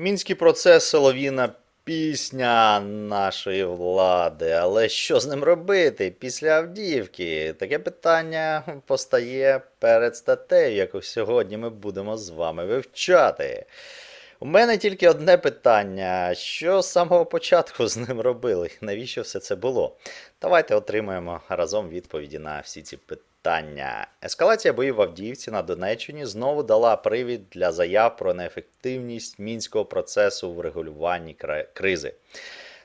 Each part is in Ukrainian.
Мінський процес солов'їна пісня нашої влади. Але що з ним робити після Авдіївки? Таке питання постає перед статтею, яку сьогодні ми будемо з вами вивчати. У мене тільки одне питання: що з самого початку з ним робили? Навіщо все це було? Давайте отримаємо разом відповіді на всі ці питання. Ескалація боїв в Авдіївці на Донеччині знову дала привід для заяв про неефективність мінського процесу в регулюванні кризи.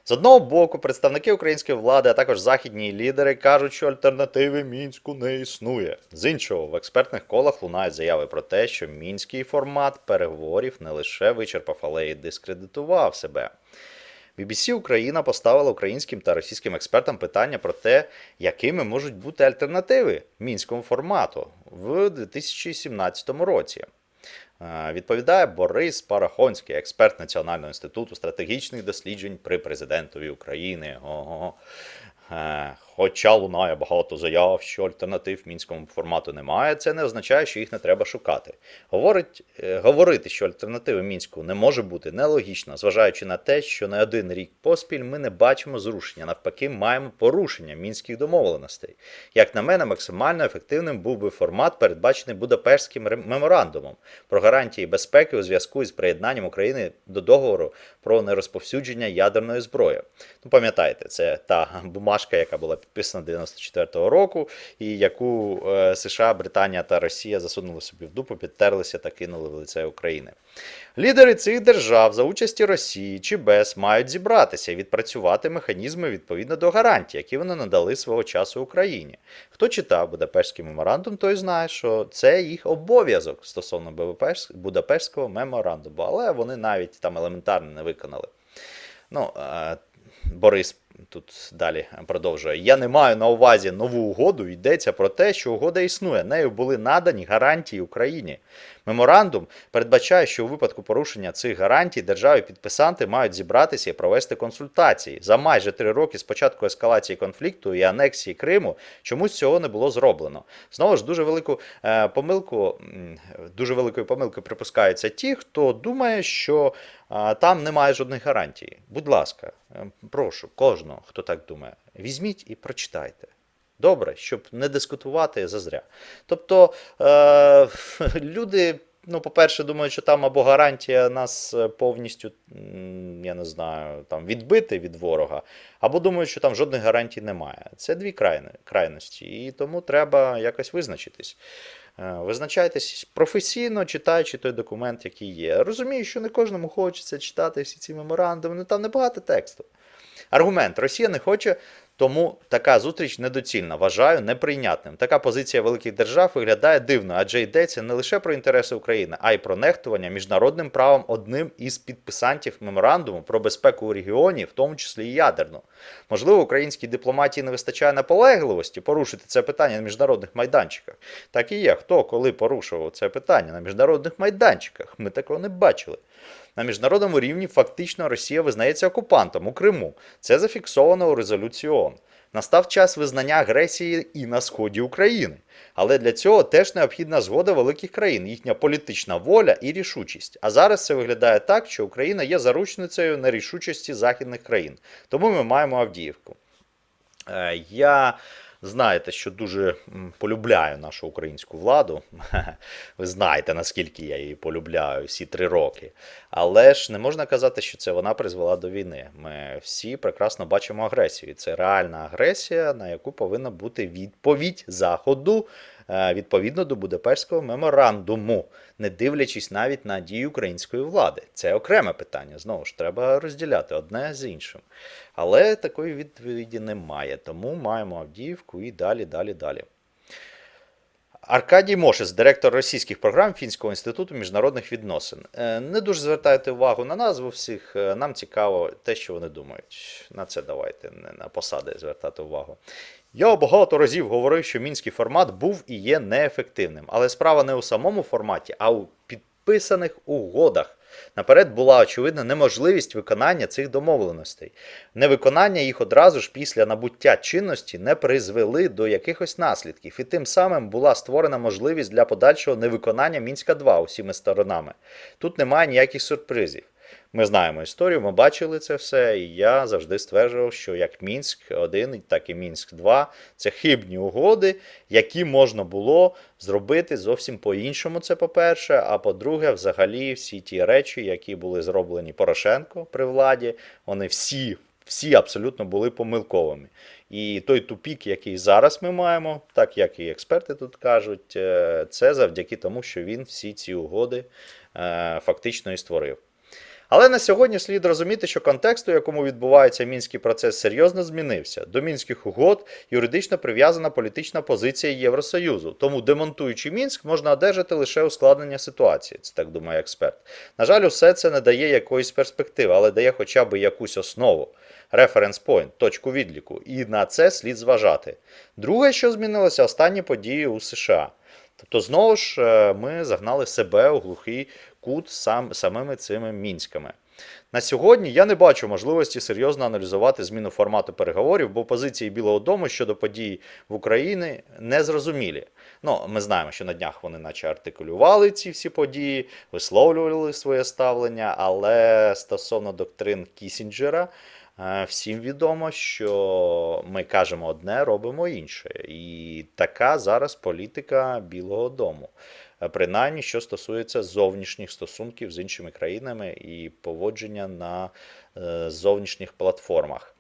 З одного боку, представники української влади, а також західні лідери кажуть, що альтернативи мінську не існує. З іншого, в експертних колах лунають заяви про те, що мінський формат переговорів не лише вичерпав, але й дискредитував себе. BBC Україна поставила українським та російським експертам питання про те, якими можуть бути альтернативи мінському формату в 2017 році. Е, Відповідає Борис Парахонський, експерт Національного інституту стратегічних досліджень при президентові України. Ого. Хоча лунає багато заяв, що альтернатив мінському формату немає, це не означає, що їх не треба шукати. Говорить, е, говорити, що альтернативи мінську не може бути нелогічно, зважаючи на те, що не один рік поспіль ми не бачимо зрушення, навпаки, маємо порушення мінських домовленостей. Як на мене, максимально ефективним був би формат, передбачений Будапештським меморандумом про гарантії безпеки у зв'язку із приєднанням України до договору про нерозповсюдження ядерної зброї. Ну, пам'ятаєте, це та бумажка, яка була підписана 94-го року, і яку е, США, Британія та Росія засунули собі в дупу, підтерлися та кинули в лице України. Лідери цих держав за участі Росії чи без мають зібратися і відпрацювати механізми відповідно до гарантій, які вони надали свого часу Україні. Хто читав Будапештський меморандум, той знає, що це їх обов'язок стосовно Будапешт- Будапештського меморандуму, але вони навіть там елементарно не виконали. Ну, е, Борис тут далі продовжує. Я не маю на увазі нову угоду. Йдеться про те, що угода існує. Нею були надані гарантії Україні. Меморандум передбачає, що у випадку порушення цих гарантій держави-підписанти мають зібратися і провести консультації. За майже три роки з початку ескалації конфлікту і анексії Криму чомусь цього не було зроблено. Знову ж дуже велику е, помилку, дуже великою помилкою припускаються ті, хто думає, що а, там немає жодних гарантій. Будь ласка, е, прошу кожного, хто так думає, візьміть і прочитайте. Добре, щоб не дискутувати зазря. Тобто е, люди, ну, по-перше, думають, що там або гарантія нас повністю, я не знаю, там відбити від ворога, або думають, що там жодних гарантій немає. Це дві крайності, і тому треба якось визначитись. Е, Визначайтесь професійно, читаючи той документ, який є. Розумію, що не кожному хочеться читати всі ці меморандуми, ну там небагато тексту. Аргумент: Росія не хоче, тому така зустріч недоцільна. Вважаю неприйнятним. Така позиція великих держав виглядає дивно, адже йдеться не лише про інтереси України, а й про нехтування міжнародним правом одним із підписантів меморандуму про безпеку у регіоні, в тому числі і ядерну. Можливо, українській дипломатії не вистачає наполегливості порушити це питання на міжнародних майданчиках. Так і є. Хто коли порушував це питання на міжнародних майданчиках? Ми такого не бачили. На міжнародному рівні фактично Росія визнається окупантом у Криму. Це зафіксовано у резолюції ООН. Настав час визнання агресії і на сході України. Але для цього теж необхідна згода великих країн, їхня політична воля і рішучість. А зараз це виглядає так, що Україна є заручницею нерішучості західних країн. Тому ми маємо Авдіївку. Е, Я знаєте, що дуже полюбляю нашу українську владу. Ви знаєте, наскільки я її полюбляю всі три роки. Але ж не можна казати, що це вона призвела до війни. Ми всі прекрасно бачимо агресію. Це реальна агресія, на яку повинна бути відповідь Заходу е, відповідно до Будапештського меморандуму, не дивлячись навіть на дії української влади. Це окреме питання. Знову ж треба розділяти одне з іншим. Але такої відповіді немає. Тому маємо Авдіївку і далі, далі, далі. Аркадій Мошес, директор російських програм Фінського інституту міжнародних відносин. Е, Не дуже звертайте увагу на назву всіх. е, Нам цікаво те, що вони думають. На це давайте не на посади звертати увагу. Я багато разів говорив, що мінський формат був і є неефективним. Але справа не у самому форматі, а у підписаних угодах. Наперед була очевидна неможливість виконання цих домовленостей. Невиконання їх одразу ж після набуття чинності не призвели до якихось наслідків, і тим самим була створена можливість для подальшого невиконання Мінська 2 усіми сторонами. Тут немає ніяких сюрпризів. Ми знаємо історію, ми бачили це все, і я завжди стверджував, що як Мінськ 1, так і Мінськ 2 це хибні угоди, які можна було зробити зовсім по-іншому. Це по-перше. А по-друге, взагалі, всі ті речі, які були зроблені Порошенко при владі, вони всі. Всі абсолютно були помилковими. І той тупік, який зараз ми маємо, так як і експерти тут кажуть, е, це завдяки тому, що він всі ці угоди е, фактично і створив. Але на сьогодні слід розуміти, що контекст, у якому відбувається мінський процес, серйозно змінився. До мінських угод юридично прив'язана політична позиція Євросоюзу. Тому, демонтуючи мінськ, можна одержати лише ускладнення ситуації. Це так думає експерт. На жаль, усе це не дає якоїсь перспективи, але дає хоча б якусь основу. Референс point, точку відліку, і на це слід зважати. Друге, що змінилося, останні події у США. Тобто, знову ж е, ми загнали себе у глухий кут сам, самими цими мінськами. На сьогодні я не бачу можливості серйозно аналізувати зміну формату переговорів, бо позиції Білого Дому щодо подій в Україні не зрозумілі. Ну, ми знаємо, що на днях вони наче артикулювали ці всі події, висловлювали своє ставлення, але стосовно доктрин Кісінджера. Е, Всім відомо, що ми кажемо одне, робимо інше. І така зараз політика Білого Дому. Е, Принаймні, що стосується зовнішніх стосунків з іншими країнами і поводження на е, зовнішніх платформах.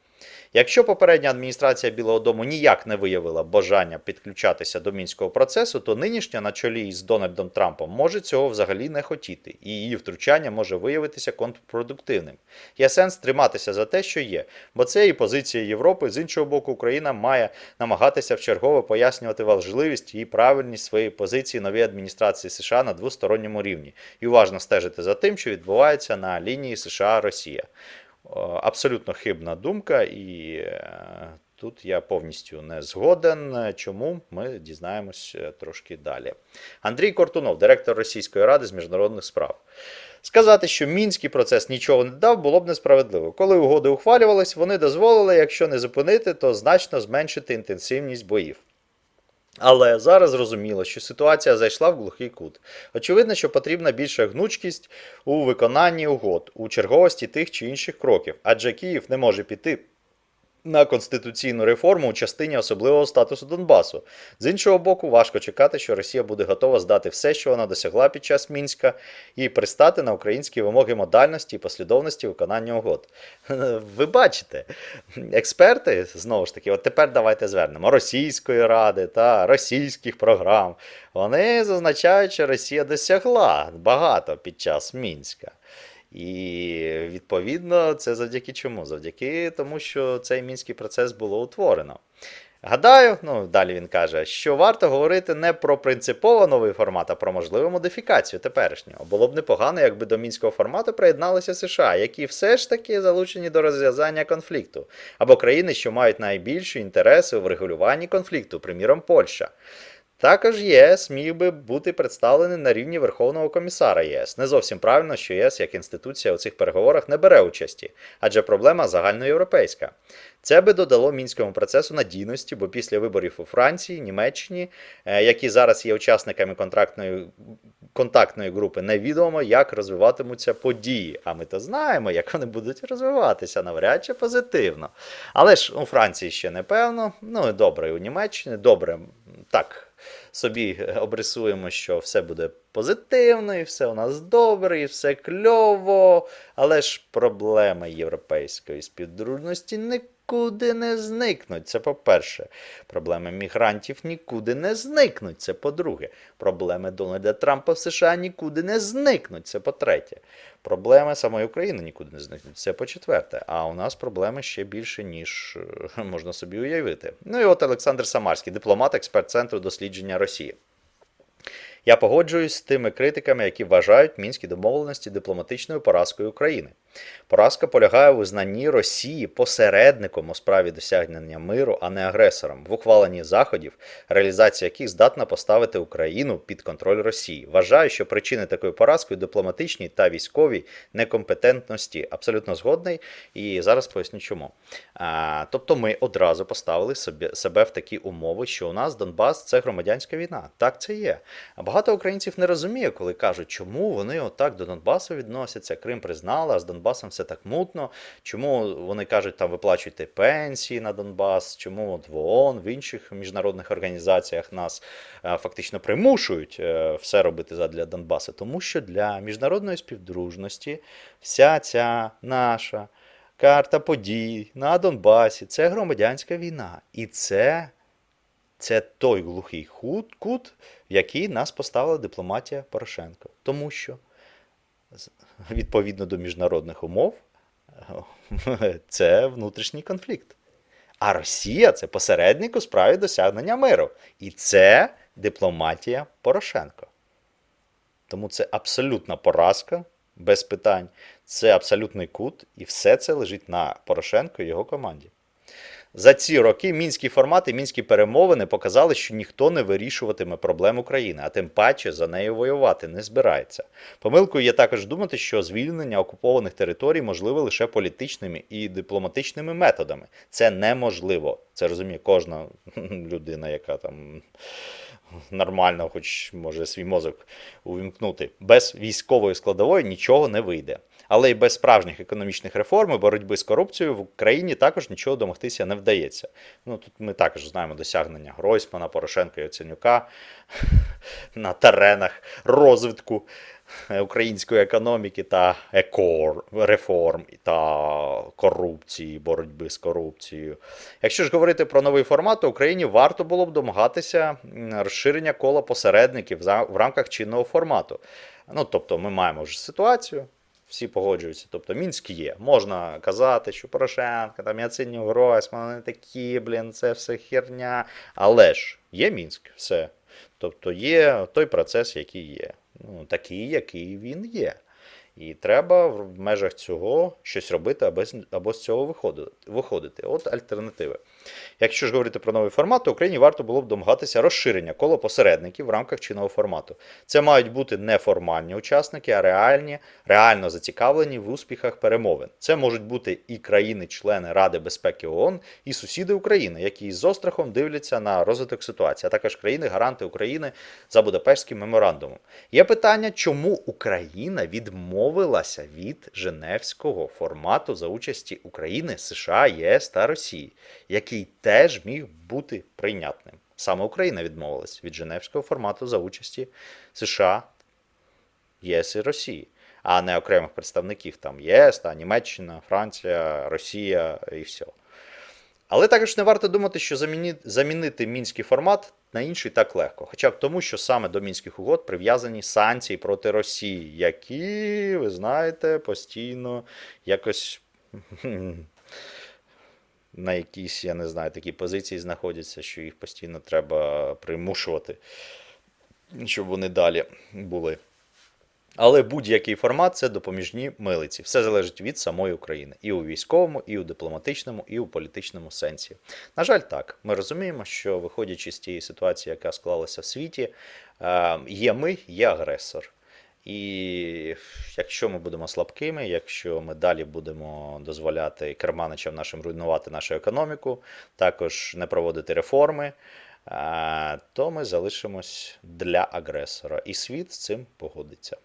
Якщо попередня адміністрація Білого Дому ніяк не виявила бажання підключатися до мінського процесу, то нинішня на чолі із Дональдом Трампом може цього взагалі не хотіти, і її втручання може виявитися контрпродуктивним. Є сенс триматися за те, що є, бо це і позиція Європи. З іншого боку, Україна має намагатися вчергове пояснювати важливість і правильність своєї позиції новій адміністрації США на двосторонньому рівні і уважно стежити за тим, що відбувається на лінії США-Росія. О, Абсолютно хибна думка, і е, тут я повністю не згоден. Чому ми дізнаємось е, трошки далі. Андрій Кортунов, директор Російської ради з міжнародних справ. Сказати, що мінський процес нічого не дав, було б несправедливо. Коли угоди ухвалювались, вони дозволили, якщо не зупинити, то значно зменшити інтенсивність боїв. Але зараз зрозуміло, що ситуація зайшла в глухий кут. Очевидно, що потрібна більша гнучкість у виконанні угод, у черговості тих чи інших кроків, адже Київ не може піти на конституційну реформу у частині особливого статусу Донбасу. З іншого боку, важко чекати, що Росія буде готова здати все, що вона досягла під час Мінська, і пристати на українські вимоги модальності і послідовності виконання угод. Ви бачите, експерти знову ж таки, от тепер давайте звернемо Російської ради та російських програм. Вони зазначають, що Росія досягла багато під час Мінська. І відповідно це завдяки чому? Завдяки тому, що цей мінський процес було утворено. Гадаю, ну далі він каже, що варто говорити не про принципово новий формат, а про можливу модифікацію теперішнього. Було б непогано, якби до мінського формату приєдналися США, які все ж таки залучені до розв'язання конфлікту, або країни, що мають найбільші інтереси у врегулюванні конфлікту, приміром Польща. Також ЄС міг би бути представлений на рівні Верховного комісара ЄС. Не зовсім правильно, що ЄС як інституція у цих переговорах не бере участі, адже проблема загальноєвропейська. Це би додало мінському процесу надійності, бо після виборів у Франції, Німеччині, е, які зараз є учасниками контрактної контактної групи, невідомо, як розвиватимуться події. А ми то знаємо, як вони будуть розвиватися, навряд чи позитивно. Але ж у Франції ще не певно. Ну і добре, і у Німеччині добре так собі обрисуємо, що все буде позитивно, і все у нас добре, і все кльово. Але ж проблеми європейської співдружності нікуди не зникнуть. Це по-перше. Проблеми мігрантів нікуди не зникнуть. Це по-друге. Проблеми Дональда Трампа в США нікуди не зникнуть. Це по-третє. Проблеми самої України нікуди не зникнуть. Це по-четверте. А у нас проблеми ще більше, ніж е, можна собі уявити. Ну і от Олександр Самарський, дипломат, експерт Центру дослідження Росії. Я погоджуюсь з тими критиками, які вважають мінські домовленості дипломатичною поразкою України. Поразка полягає у визнанні Росії посередником у справі досягнення миру, а не агресором, в ухваленні заходів, реалізація яких здатна поставити Україну під контроль Росії. Вважаю, що причини такої поразки у дипломатичній та військовій некомпетентності абсолютно згодний, і зараз поясню чому. А, тобто, ми одразу поставили собі, себе в такі умови, що у нас Донбас це громадянська війна. Так це є. Багато українців не розуміє, коли кажуть, чому вони отак до Донбасу відносяться. Крим признали, а з Донбасом все так мутно. Чому вони кажуть, там виплачуйте пенсії на Донбас? Чому от в ООН, в інших міжнародних організаціях нас е, фактично примушують е, все робити задля Донбасу? Тому що для міжнародної співдружності вся ця наша карта подій на Донбасі це громадянська війна. І це, це той глухий кут, в який нас поставила дипломатія Порошенко. Тому що відповідно до міжнародних умов це внутрішній конфлікт. А Росія це посередник у справі досягнення миру. І це дипломатія Порошенко. Тому це абсолютна поразка, без питань. Це абсолютний кут, і все це лежить на Порошенко і його команді. За ці роки мінські формати, мінські перемовини показали, що ніхто не вирішуватиме проблем України, а тим паче за нею воювати не збирається. Помилкою є також думати, що звільнення окупованих територій можливе лише політичними і дипломатичними методами. Це неможливо. Це розуміє кожна людина, яка там нормально, хоч може свій мозок увімкнути. Без військової складової нічого не вийде. Але й без справжніх економічних реформ і боротьби з корупцією в Україні також нічого домогтися не вдається. Ну тут ми також знаємо досягнення Гройсмана, Порошенка і Оценюка на теренах розвитку української економіки та екор реформ та корупції, боротьби з корупцією. Якщо ж говорити про новий формат, то Україні варто було б домагатися розширення кола посередників в рамках чинного формату. Ну, тобто, ми маємо вже ситуацію. Всі погоджуються, тобто Мінськ є. Можна казати, що Порошенко, там Яценюк, Гройсман, вони такі, блін, це все херня. Але ж є Мінськ, все. Тобто є той процес, який є. Ну, такий, який він є. І треба в межах цього щось робити, або з, або з цього виходити. От альтернативи. Якщо ж говорити про новий формат, то Україні варто було б домагатися розширення кола посередників в рамках чинного формату. Це мають бути не формальні учасники, а реальні, реально зацікавлені в успіхах перемовин. Це можуть бути і країни-члени Ради безпеки ООН, і сусіди України, які з острахом дивляться на розвиток ситуації, а також країни-гаранти України за Будапештським меморандумом. Є питання, чому Україна відмовилася від Женевського формату за участі України, США, ЄС та Росії, який теж міг бути прийнятним. Саме Україна відмовилась від Женевського формату за участі США, ЄС і Росії, а не окремих представників там ЄС, та Німеччина, Франція, Росія і все. Але також не варто думати, що замінити мінський формат на інший так легко. Хоча б тому, що саме до мінських угод прив'язані санкції проти Росії, які, ви знаєте, постійно якось на якійсь, я не знаю, такій позиції знаходяться, що їх постійно треба примушувати, щоб вони далі були. Але будь-який формат це допоміжні милиці. Все залежить від самої України і у військовому, і у дипломатичному, і у політичному сенсі. На жаль, так. Ми розуміємо, що виходячи з тієї ситуації, яка склалася в світі, е, є ми, є агресор. І якщо ми будемо слабкими, якщо ми далі будемо дозволяти керманичам нашим руйнувати нашу економіку, також не проводити реформи, е, то ми залишимось для агресора. І світ з цим погодиться.